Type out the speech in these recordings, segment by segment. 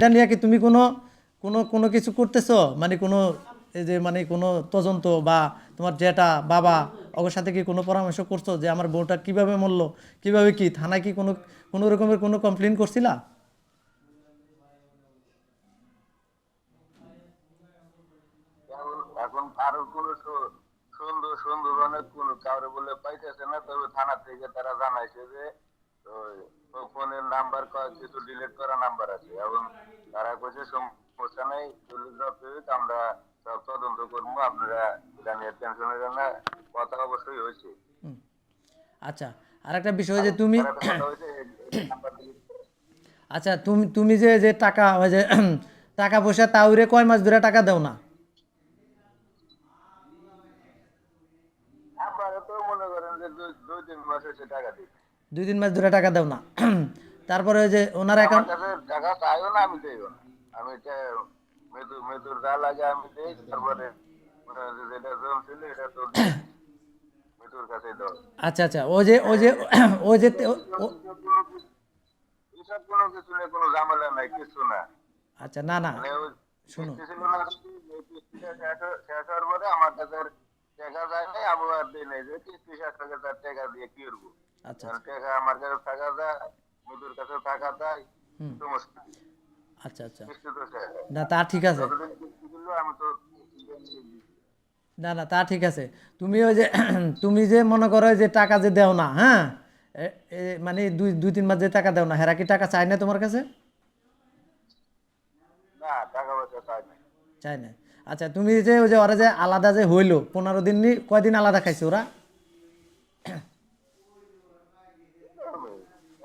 এটা নিয়ে কি তুমি কোনো কোনো কোনো কিছু করতেছো? মানে কোনো, এই যে মানে কোনো তদন্ত বা তোমার জেঠা, বাবা, ওর সাথে কি কোনো পরামর্শ করছ যে আমার বউটা কীভাবে মরলো? কীভাবে কি? থানায় কি কোনো কোনো রকমের কোনো কমপ্লেন করছিলা? সুন্দর সুন্দর অনেক কোনো কারও বলে পাইতেছে না, তবে থানা থেকে তারা জানাইছে যে ফোনের নাম্বার কিছু ডিলিট করা নাম্বার আছে এবং তারা কইছে সমস্যা নেই আমরা সব তদন্ত করব আপনারা এটা নিয়ে টেনশন নেবেন কথা অবশ্যই হয়েছে। আচ্ছা আর একটা বিষয় যে তুমি। আচ্ছা তুমি তুমি যে যে টাকা ওই যে টাকা পয়সা তাউরে কয় মাস ধরে টাকা দাও না? আপনারা তো মনে করেন যে দুই তিন মাস হয়েছে টাকা দিই দুই তিন মাস ধরে টাকা দাও না। তারপরে ওই যে ওনার অ্যাকাউন্ট টাকা চাইও না আমি না। আমি এটা মৃত্যু মৃত্যুর যা লাগে আমি দেই তারপরে যে যেটা জম ছিল এটা তো দিই। কাছে দাও। আচ্ছা আচ্ছা ও যে ও যে ও যে ও- ও- এসব কোনো কিছু নিয়ে কোনো ঝামেলা নাই কিছু না। আচ্ছা না না মানে শোনো। শেষ হওয়ার পরে আমার কাছে টাকা যায় নাই আমি আর যে কিস্তি শেষ হয়ে টাকা দিয়ে কি করব? আচ্ছা আমার কাছে থাকা যায় মৃত্যুর কাছে থাকা যায় সমস্যা আচ্ছা আচ্ছা। তো শেষ। না তা ঠিক আছে। আমি তো না না তা ঠিক আছে। তুমি ওই যে তুমি যে মনে করো যে টাকা যে দেও না হ্যাঁ? মানে দুই দুই তিন মাস যে টাকা দেও না হেরা কি টাকা চায় না তোমার কাছে? চাই চায় না। আচ্ছা তুমি যে ওই যে ওরা যে আলাদা যে হইল পনেরো দিন নি কয়দিন আলাদা খাইছে ওরা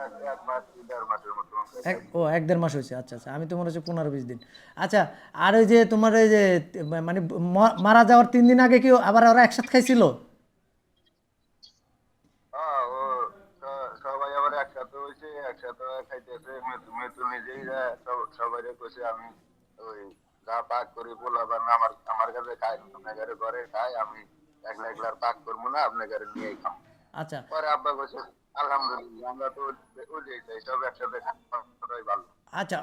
এক এক মাস কি দেড় মাসের মতো এক ও এক দেড় মাস হয়েছে। আচ্ছা আচ্ছা আমি তো মনে হচ্ছে পনেরো বিশ দিন। আচ্ছা আর ওই যে তোমার ওই যে মানে মারা যাওয়ার তিন দিন আগে কি আবার ওরা একসাথে খাইছিল? ও স- সবাই আবার একসাথে একসাথে খাইতেছে। মৃত্যু মৃত্যু নিজেই যা- সব- সবাই কইছে আমি ওই যা পাক করি বলাবার না আমার আমার কাছে খাই আপনার ঘরে ঘরে খাই আমি একলা একলা পাক করব না আপনার ঘরে নিয়েই খাম আচ্ছা। পরে আব্বা কইছে আলহামদুলিল্লাহ আমরা তো ওই যে এই সব একসাথে ভালো। আচ্ছা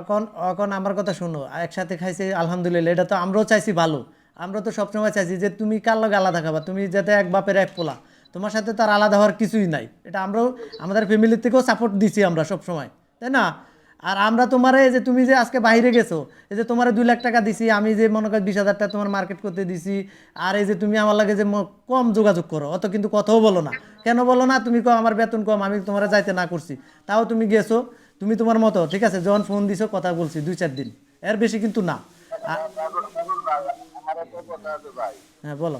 এখন এখন আমার কথা শুনো একসাথে খাইছি আলহামদুলিল্লাহ এটা তো আমরাও চাইছি ভালো। আমরা তো সবসময় চাইছি যে তুমি কার লগে আলাদা খাবা তুমি যাতে এক বাপের এক পোলা তোমার সাথে তার আলাদা হওয়ার কিছুই নাই। এটা আমরাও আমাদের ফ্যামিলির থেকেও সাপোর্ট দিছি আমরা সবসময় তাই না? আর আমরা তোমার যে তুমি যে আজকে বাইরে গেছো, এই যে তোমার দুই লাখ টাকা দিছি, আমি যে মনে করি বিশ হাজার টাকা তোমার মার্কেট করতে দিছি, আর এই যে তুমি আমার লাগে যে কম যোগাযোগ করো, অত কিন্তু কথাও বলো না। কেন বলো না? তুমি কো আমার বেতন কম, আমি তোমার যাইতে না করছি। তাও তুমি গেছো, তুমি তোমার মতো, ঠিক আছে? যখন ফোন দিছো, কথা বলছি, দুই চার দিন। এর বেশি কিন্তু না। হ্যাঁ বলো।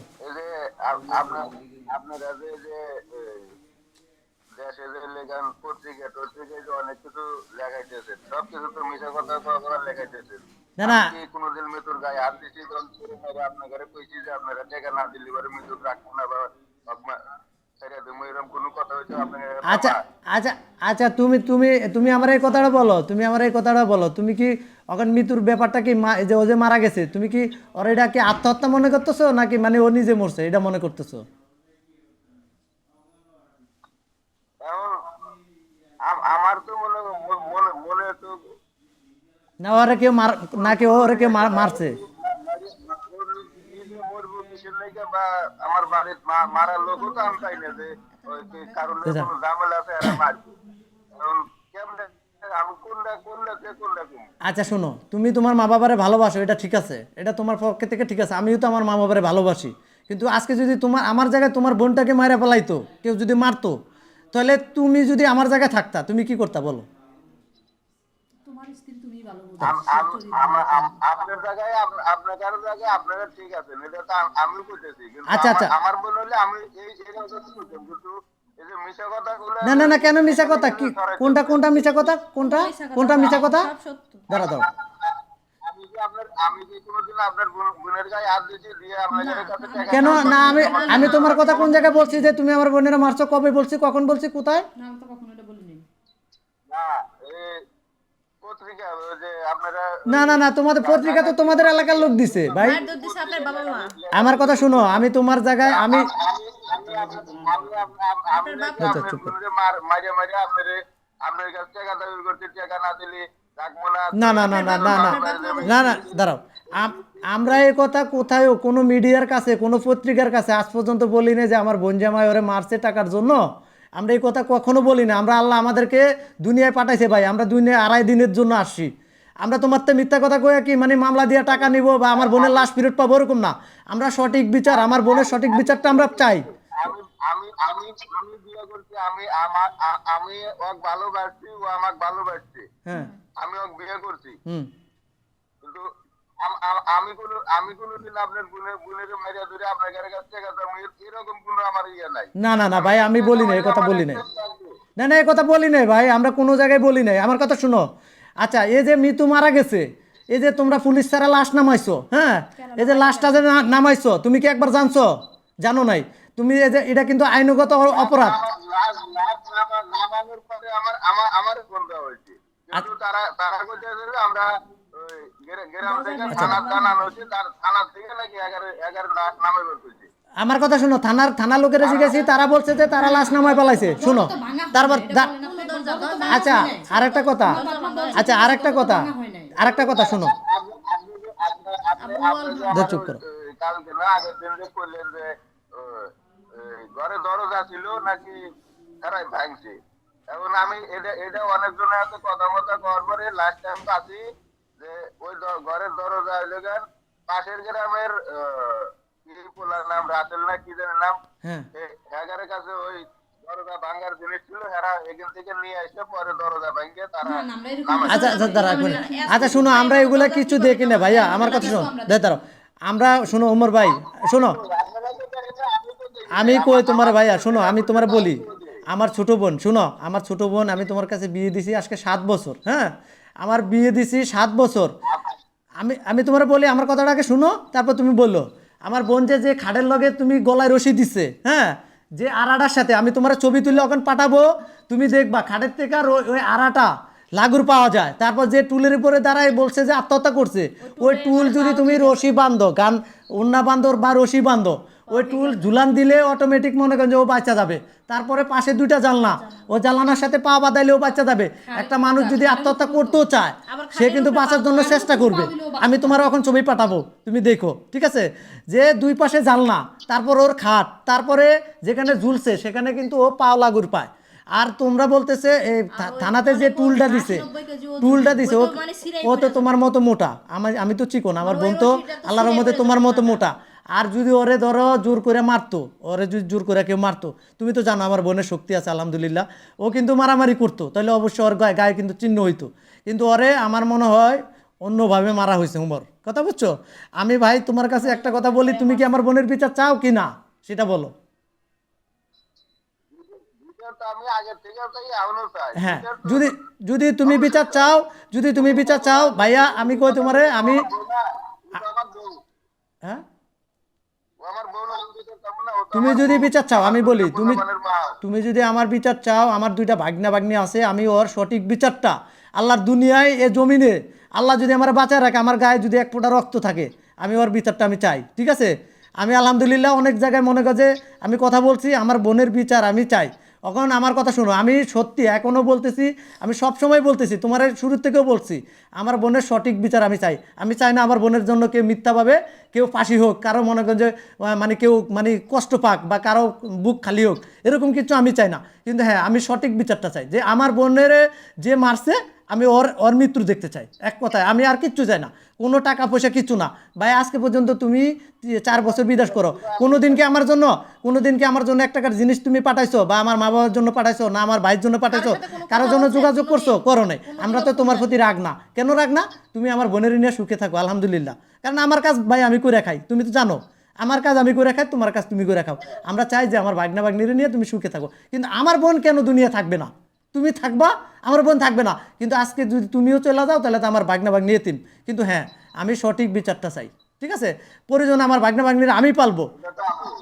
আপনার যে দেশে যে লেখান পত্রিকা যে অনেক কিছু লেখাইতেছেন। সব কিছু তো মিশা কথা করা লেখাইতেছেন। না না। কোনোদিন মৃত্যুর গায়ে হাত দিছি তখন আপনার ঘরে কইছি যে আপনারা টাকা না দিলে পরে মৃত্যুর রাখব না বা আচ্ছা আচ্ছা আচ্ছা তুমি তুমি তুমি আমার এই কথাটা বলো তুমি আমার এই কথাটা বলো। তুমি কি এখন মৃত্যুর ব্যাপারটা কি যে ও যে মারা গেছে তুমি কি ওর এটা কি আত্মহত্যা মনে করতেছো নাকি মানে ও নিজে মরছে এটা মনে করতেছো এখন আম- আমার তো মনে মনে মনে তো না ওরে কেউ মার নাকি ওরে কেউ মারছে। আমার বাড়ির মারার লোকও তো আমি চাই না যে কারণে ঝামেলা আছে মারবো কেমনে কোন আচ্ছা শোনো তুমি তোমার মা বাবারে ভালোবাসো এটা ঠিক আছে। এটা তোমার পক্ষে থেকে ঠিক আছে। আমিও তো আমার মা বাবারে ভালোবাসি। কিন্তু আজকে যদি তোমার আমার জায়গায় তোমার বোনটাকে মারা ফেলাইতো কেউ যদি মারতো তাহলে তুমি যদি আমার জায়গায় থাকতা তুমি কি করতা বলো তোমার স্ত্রী তুমি ভালো বোঝো আম- আম- আমা- আম- আপনার জায়গায় আপনার কারও জায়গায় আপনারা ঠিক আছেন এটা তো আম- করতেছি আচ্ছা, আচ্ছা। আমার হলে এই কিন্তু না না না কেন মিশা কথা? কি কোনটা কোনটা মিশা কথা? কোনটা? কোনটা মিশা কথা? দাঁড়া দাও কেন? না আমি আমি তোমার কথা কোন জায়গায় বলছি যে তুমি আমার বোনের মারছো? কবে বলছি? কখন বলছি? কোথায়? না আমি তো কখনো এটা বলিনি। না এই না না না তোমাদের পত্রিকা তো তোমাদের এলাকার লোক দিছে ভাই। আমার কথা শুনো আমি তোমার জায়গায় আমি না না না। না না না না দাঁড়াও। আমরা এ কথা কোথায় কোনো মিডিয়ার কাছে কোনো পত্রিকার কাছে আজ পর্যন্ত বলিনি যে আমার বোন জামাই ওরে মারছে টাকার জন্য। আমরা এই কথা কখনো বলি না আমরা আল্লাহ আমাদেরকে দুনিয়ায় পাঠাইছে ভাই। আমরা দুনিয়ায় আড়াই দিনের জন্য আসছি। আমরা তোমার তো মিথ্যা কথা কয়ে কি মানে মামলা দিয়ে টাকা নিব বা আমার বোনের লাশ ফেরত পাবো ওরকম না। আমরা সঠিক বিচার আমার বোনের সঠিক বিচারটা আমরা চাই। আমি আমি আমি বিয়ে করছি আমি আমার আমি ওকে ভালোবাসছি ও আমাকে ভালোবাসছে। হ্যাঁ। আমি ওকে বিয়ে করছি। হুম। কিন্তু আম- কোনো আমি কোনোদিন আপনার ধরে আপনার কাছে টাকা চাবো, এরকম কোনো আমার ইয়ে নাই না না না ভাই আমি বলি না এই কথা বলি না না না এই কথা বলি নাই ভাই আমরা কোনো জায়গায় বলি নাই আমার কথা শুনো আচ্ছা এই যে মৃত্যু মারা গেছে এই যে তোমরা পুলিশ ছাড়া লাশ নামাইছো হ্যাঁ এই যে লাশটা যে নামাইছো তুমি কি একবার জানছো জানো নাই তুমি এই যে এটা কিন্তু আইনগত অপরাধ আমার লাশ লাশ নামা- নামানোর পরে আমার আমার তারা তারা আমরা আচ্ছা। আমার কথা শুনো থানার থানা লোকেরা শিখেছি তারা বলছে যে তারা লাশ নামায় পালাইছে শুনো তারপর আচ্ছা, আচ্ছা আরেকটা কথা। আচ্ছা আরেকটা কথা। আরেকটা কথা শুনো। চুপ করো। ঘরে দরজা ছিল নাকি তারাই ভাঙছে। এখন আমি এটা এটা অনেকজনের সাথে কথা কথা করার পরে লাস্ট টাইম কাছি ওই ঘরের দরজা হইলে গান পাশের গ্রামের পোলার নাম রাসেল না কি জানি নাম হ্যাঁ। হ্যাগারের কাছে ওই দরজা ভাঙার জিনিস ছিল হেরা এখান থেকে নিয়ে এসে পরে দরজা ভাঙিয়ে তারা আচ্ছা আচ্ছা দাঁড়া আচ্ছা শোনো আমরা এগুলা কিছু দেখি না ভাইয়া আমার কথা শোনো দে দাঁড়াও। আমরা শোনো ওমর ভাই শোনো। আমি কই তোমার ভাইয়া শোনো আমি তোমার বলি আমার ছোট বোন শোনো আমার ছোট বোন আমি তোমার কাছে বিয়ে দিছি আজকে সাত বছর হ্যাঁ? আমার বিয়ে দিছি সাত বছর। আমি আমি তোমার বলি আমার কথাটাকে শুনো তারপর তুমি বলল আমার বোন যে যে খাটের লগে তুমি গলায় রশি দিচ্ছে হ্যাঁ? যে আড়াটার সাথে আমি তোমার ছবি তুলে ওখানে পাঠাবো তুমি দেখবা খাটের থেকে আর ওই- আড়াটা লাগুর পাওয়া যায়। তারপর যে টুলের উপরে দাঁড়ায় বলছে যে আত্মহত্যা করছে ওই টুল যদি তুমি রশি বান্ধো গান উন্না বান্ধো বা রশি বান্ধো ওই টুল ঝুলান দিলে অটোমেটিক মনে করেন যে ও বাচ্চা যাবে। তারপরে পাশে দুইটা জানলা। ও জানলার সাথে পা বাঁধাইলে ও বাচ্চা যাবে। একটা মানুষ যদি আত্মহত্যা করতেও চায় সে কিন্তু বাঁচার জন্য চেষ্টা করবে। আমি তোমার এখন ছবি পাঠাবো তুমি দেখো ঠিক আছে? যে দুই পাশে জানলা তারপর ওর খাট তারপরে যেখানে ঝুলছে সেখানে কিন্তু ও পাও লাগুর পায়। আর তোমরা বলতেছে এই থানাতে যে টুলটা দিছে টুলটা দিছে ও ও তো তোমার মতো মোটা। আমি আমি তো চিকন আমার বোন তো আল্লাহর মধ্যে তোমার মতো মোটা। আর যদি ওরে ধরো জোর করে মারতো ওরে যদি জোর করে কেউ মারতো তুমি তো জানো আমার বোনের শক্তি আছে আলহামদুলিল্লাহ। ও কিন্তু মারামারি করতো তাহলে অবশ্যই ওর গায়ে গায়ে কিন্তু চিহ্ন হইতো। কিন্তু ওরে আমার মনে হয় অন্যভাবে মারা হয়েছে উমর। কথা বুঝছ? আমি ভাই তোমার কাছে একটা কথা বলি তুমি কি আমার বোনের বিচার চাও কি না? সেটা বলো। হ্যাঁ যদি যদি তুমি বিচার চাও যদি তুমি বিচার চাও ভাইয়া আমি কই তোমারে আমি। হ্যাঁ? তুমি যদি বিচার চাও আমি বলি তুমি তুমি যদি আমার বিচার চাও আমার দুইটা ভাগ্না ভাগ্নি আছে আমি ওর সঠিক বিচারটা আল্লাহর দুনিয়ায় এ জমিনে আল্লাহ যদি আমার বাঁচায় রাখে আমার গায়ে যদি এক ফোঁটা রক্ত থাকে আমি ওর বিচারটা আমি চাই ঠিক আছে? আমি আলহামদুলিল্লাহ অনেক জায়গায় মনে করে যে আমি কথা বলছি আমার বোনের বিচার আমি চাই। এখন আমার কথা শুনো, আমি সত্যি এখনও বলতেছি, আমি সব সময় বলতেছি, তোমার শুরু থেকেও বলছি, আমার বোনের সঠিক বিচার আমি চাই। আমি চাই না আমার বোনের জন্য কেউ মিথ্যাভাবে কেউ ফাঁসি হোক, কারও মনে করেন যে মানে কেউ মানে কষ্ট পাক বা কারও বুক খালি হোক, এরকম কিছু আমি চাই না। কিন্তু হ্যাঁ আমি সঠিক বিচারটা চাই যে, আমার বোনের যে মারছে আমি ওর ওর মৃত্যু দেখতে চাই এক কথায়। আমি আর কিচ্ছু চাই না। কোনো টাকা পয়সা কিচ্ছু না। ভাই আজকে পর্যন্ত তুমি চার বছর বিদেশ করো। কোনো দিন কি আমার জন্য কোনো দিন কি আমার জন্য এক টাকার জিনিস তুমি পাঠাইছো? বা আমার মা বাবার জন্য পাঠাইছো? না আমার ভাইয়ের জন্য পাঠাইছো? কারোর জন্য যোগাযোগ করছ? করো নাই। আমরা তো তোমার প্রতি রাগ না। কেন রাগ না? তুমি আমার বোনের নিয়ে সুখে থাকো আলহামদুলিল্লাহ। কারণ আমার কাজ ভাই আমি করে খাই তুমি তো জানো। আমার কাজ আমি করে খাই তোমার কাজ তুমি করে খাও। আমরা চাই যে আমার ভাগনা ভাগ্নিরে নিয়ে তুমি সুখে থাকো। কিন্তু আমার বোন কেন দুনিয়া থাকবে না? তুমি থাকবা, আমার বোন থাকবে না। কিন্তু আজকে যদি তুমিও চলে যাও, তাহলে তো আমার বাগনা নিয়ে এতিম কিন্তু হ্যাঁ আমি সঠিক বিচারটা চাই। ঠিক আছে? প্রয়োজন আমার ভাগ্না ভাগ্নির আমি পালবো।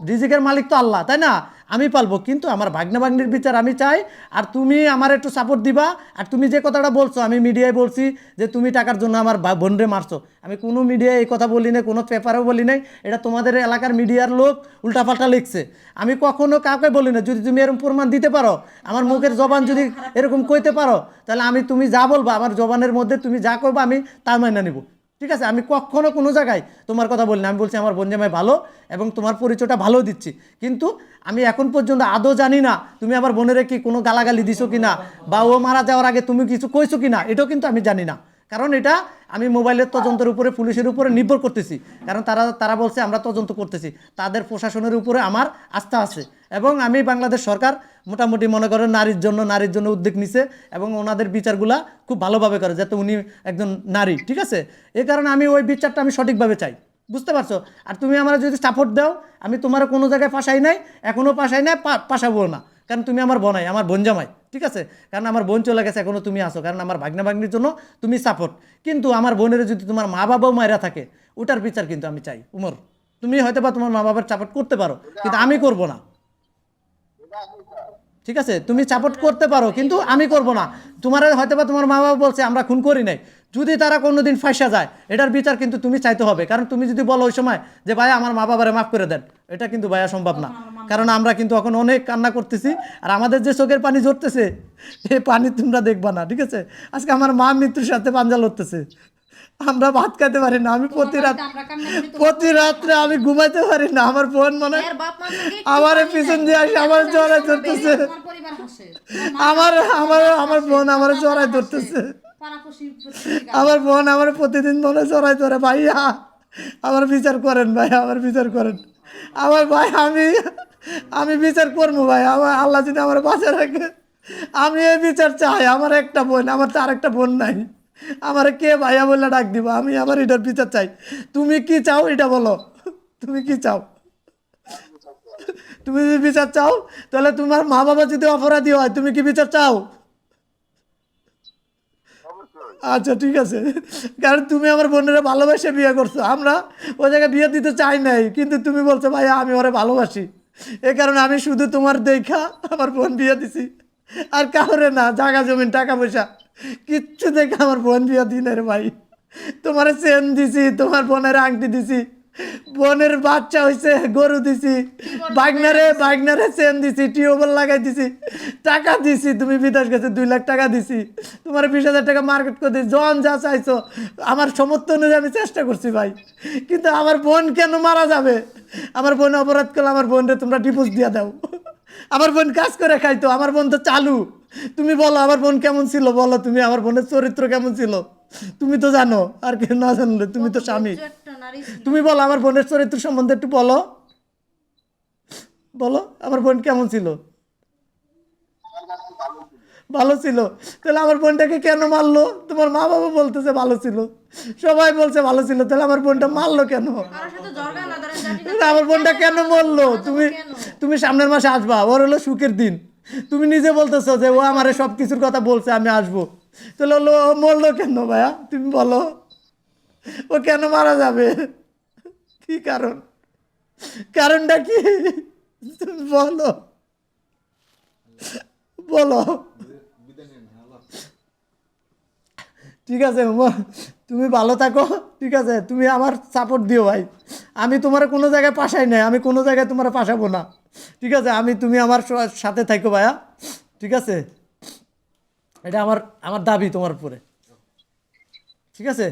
রিজিকের মালিক তো আল্লাহ, তাই না? আমি পালবো, কিন্তু আমার ভাগ্না ভাগ্নির বিচার আমি চাই, আর তুমি আমার একটু সাপোর্ট দিবা। আর তুমি যে কথাটা বলছো, আমি মিডিয়ায় বলছি যে তুমি টাকার জন্য আমার বোনরে মারছো। আমি কোনো মিডিয়ায় এই কথা বলি নাই, কোনো পেপারেও বলি নাই। এটা তোমাদের এলাকার মিডিয়ার লোক উল্টাপাল্টা লিখছে। আমি কখনো কাউকে বলি না, যদি তুমি এরকম প্রমাণ দিতে পারো, আমার মুখের জবান যদি এরকম কইতে পারো, তাহলে আমি তুমি যা বলবা, আমার জবানের মধ্যে তুমি যা করবা, আমি তা মাইনা নিব। ঠিক আছে? আমি কখনো কোনো জায়গায় তোমার কথা বলি না আমি বলছি, আমার বোন জামাই ভালো এবং তোমার পরিচয়টা ভালো দিচ্ছি। কিন্তু আমি এখন পর্যন্ত আদৌ জানি না তুমি আমার বোনের কি কোনো গালাগালি দিছো কি না বা ও মারা যাওয়ার আগে তুমি কিছু কইছো কি না এটাও কিন্তু আমি জানি না। কারণ এটা আমি মোবাইলের তদন্তের উপরে, পুলিশের উপরে নির্ভর করতেছি। কারণ তারা তারা বলছে আমরা তদন্ত করতেছি। তাদের প্রশাসনের উপরে আমার আস্থা আছে। এবং আমি বাংলাদেশ সরকার মোটামুটি মনে করেন নারীর জন্য নারীর জন্য উদ্যোগ নিছে এবং ওনাদের বিচারগুলা খুব ভালোভাবে করে, যাতে উনি একজন নারী, ঠিক আছে? এই কারণে আমি ওই বিচারটা আমি সঠিকভাবে চাই। বুঝতে পারছ? আর তুমি আমার যদি সাপোর্ট দাও, আমি তোমার কোনো জায়গায় পাশাই নাই এখনও পাশাই নাই পাশাবো না। কারণ তুমি আমার বোনাই আমার বোন জামাই, ঠিক আছে? কারণ আমার বোন চলে গেছে এখনও তুমি আসো কারণ আমার ভাগ্না ভাগ্নির জন্য তুমি সাপোর্ট কিন্তু আমার বোনের যদি তোমার মা বাবাও মায়েরা থাকে, ওটার বিচার কিন্তু আমি চাই। উমর, তুমি হয়তো বা তোমার মা বাবার সাপোর্ট করতে পারো, কিন্তু আমি করব না। ঠিক আছে? তুমি সাপোর্ট করতে পারো, কিন্তু আমি করব না। তোমার হয়তো বা তোমার মা বাবা বলছে, আমরা খুন করি নাই। যদি তারা কোনোদিন ফাঁসা যায়, এটার বিচার কিন্তু তুমি চাইতে হবে। কারণ তুমি যদি বলো ওই সময় যে ভাইয়া আমার মা বাবারে মাফ করে দেন। এটা কিন্তু ভাইয়া সম্ভব না। কারণ আমরা কিন্তু এখন অনেক কান্না করতেছি আর আমাদের যে চোখের পানি ঝরতেছে এই পানি তোমরা দেখবা না ঠিক আছে? আজকে আমার মা মৃত্যুর সাথে পাঞ্জা লড়তেছে। আমরা ভাত খাইতে পারি না আমি প্রতি রাত প্রতি রাত্রে আমি ঘুমাইতে পারি না আমার বোন মনে আমার পিছন দেয়, আসে আমার জড়াই ধরতেছে। আমার আমার আমার বোন আমার জড়াই ধরতেছে। আমার বোন আমার প্রতিদিন মনে জড়াই ধরে ভাইয়া আমার বিচার করেন ভাই আমার বিচার করেন। আমার ভাই আমি আমি বিচার করব ভাই আমার আল্লাহ যদি আমার বাঁচা রাখে। আমি এই বিচার চাই আমার একটা বোন আমার তো আরেকটা বোন নাই। আমার কে ভাইয়া বললে ডাক দিব? আমি আমার এটার বিচার চাই। তুমি কি চাও এটা বলো? তুমি কি চাও? তুমি যদি বিচার চাও তাহলে তোমার মা বাবা যদি অপরাধী হয় তুমি কি বিচার চাও? আচ্ছা ঠিক আছে। কারণ তুমি আমার বোনেরা ভালোবাসে বিয়ে করছ। আমরা ওই জায়গায় বিয়ে দিতে চাই নাই কিন্তু তুমি বলছো ভাই আমি ওরে ভালোবাসি। এই কারণে আমি শুধু তোমার দেখা, আমার বোন বিয়ে দিছি। আর কাউরে না জায়গা জমিন, টাকা পয়সা, কিচ্ছু দেখে আমার বোন বিয়ে দিই না রে ভাই। তোমার চেন দিছি, তোমার বোনের আংটি দিছি, বোনের বাচ্চা হয়েছে গরু দিছি, বাগনারে বাগনারে চেন দিছি, টিউবওয়েল লাগাই দিছি, টাকা দিছি, তুমি বিদেশ গেছে দুই লাখ টাকা দিছি। তোমার বিশ হাজার টাকা মার্কেট করে দিছি, জন যা চাইছো, আমার সমর্থ অনুযায়ী আমি চেষ্টা করছি ভাই। কিন্তু আমার বোন কেন মারা যাবে? আমার বোন অপরাধ করলে আমার বোনরে তোমরা ডিভোর্স দিয়ে দাও। আমার বোন কাজ করে খাইতো আমার বোন তো চালু। তুমি বলো আমার বোন কেমন ছিল? বলো তুমি আমার বোনের চরিত্র কেমন ছিল? তুমি তো জানো আর কেউ না জানলে তুমি তো স্বামী। তুমি বলো আমার বোনের চরিত্র সম্বন্ধে একটু বলো। বলো আমার বোন কেমন ছিল? ভালো ছিল। তাহলে আমার বোনটাকে কেন মারলো? তোমার মা বাবা বলতেছে ভালো ছিল। সবাই বলছে ভালো ছিল তাহলে আমার বোনটা মারলো কেন? আমার বোনটা কেন মরলো? তুমি তুমি সামনের মাসে আসবা, ওর হলো সুখের দিন। তুমি নিজে বলতেছো যে ও আমারে সব কিছুর কথা বলছে, আমি আসব। তাহলে হলো মরলো কেন ভাইয়া? তুমি বলো। ও কেন মারা যাবে? কি কারণ? কারণটা কি? বলো। বলো। ঠিক আছে তুমি ভালো থাকো, ঠিক আছে, তুমি আমার সাপোর্ট দিও ভাই। আমি তোমার কোনো জায়গায় পাশাই নাই, আমি কোনো জায়গায় তোমার পাশাবো না। ঠিক আছে, আমি, তুমি আমার সাথে থাকো ভাইয়া। ঠিক আছে? এটা আমার আমার দাবি তোমার উপরে। ঠিক আছে?